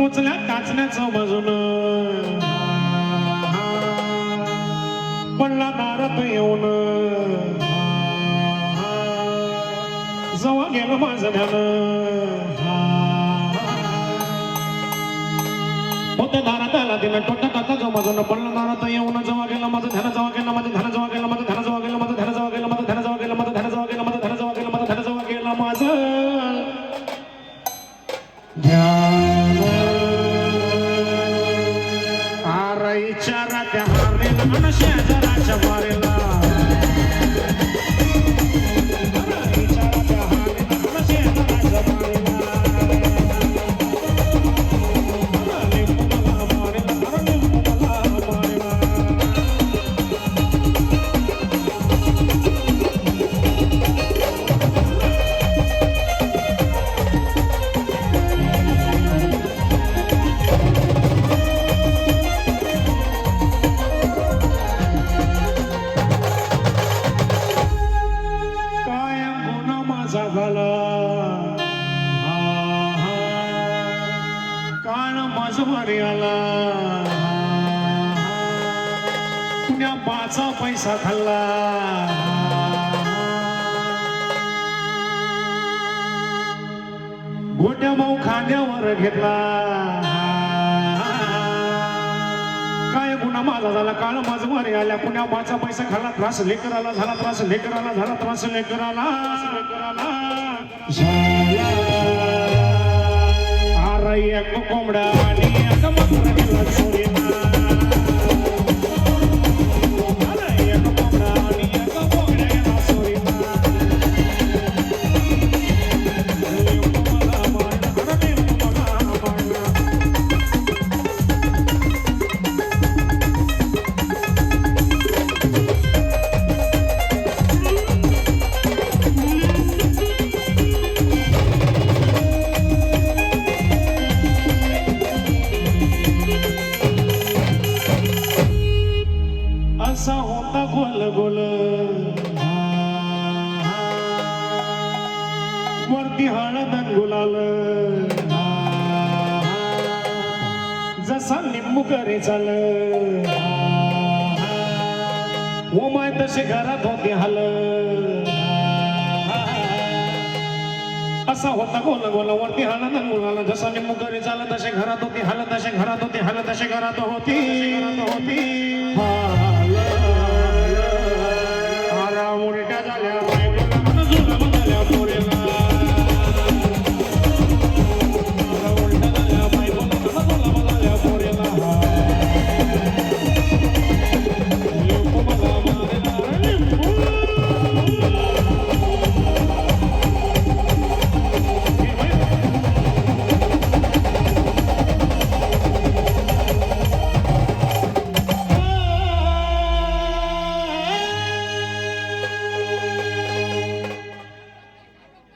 नाचण्याचं बाजून पडला दारात येऊन जवळ गेलं माझं ध्यान होत्या दारात आला तिनं टोटा काका जो माझं पडला दारात येऊन जवळ गेलं माझं ध्यान जवळ गेलं माझं ध्यान जवळ गेलं माझं ध्यान जवळ गेलं माझं ध्यान जवळ गेलं माझं ध्यान जवळ गेलं माझं ध्यान जवळ गेलं माझं ध्यान जवळ गेलं माझं ध्यान जवळ गेलं माझं I'm a shadow, I'm a shadow, I'm a shadow, I'm माझा झाला. काळ माझ आला. पुण्या पाचा पैसा खाल्ला. गोट्या भाऊ खांद्यावर घेतला. काय माझा झाला काळ माझ मारे आल्या. पुण्या माझा पैसा खाला त्रास लेकराला झाला त्रास लेकराला झाला त्रास लेकराला. लेकराला वरती हळद गुलाल. जसा लिंबू करे चाल. उमाय माय तसे घरात होते हाल. असा होता गोल गोल वरती हळद गुलाल. जसा लिंबू करे चाल तसे घरात होती हाल तसे घरात होती हाल तसे घरात होती. होती हा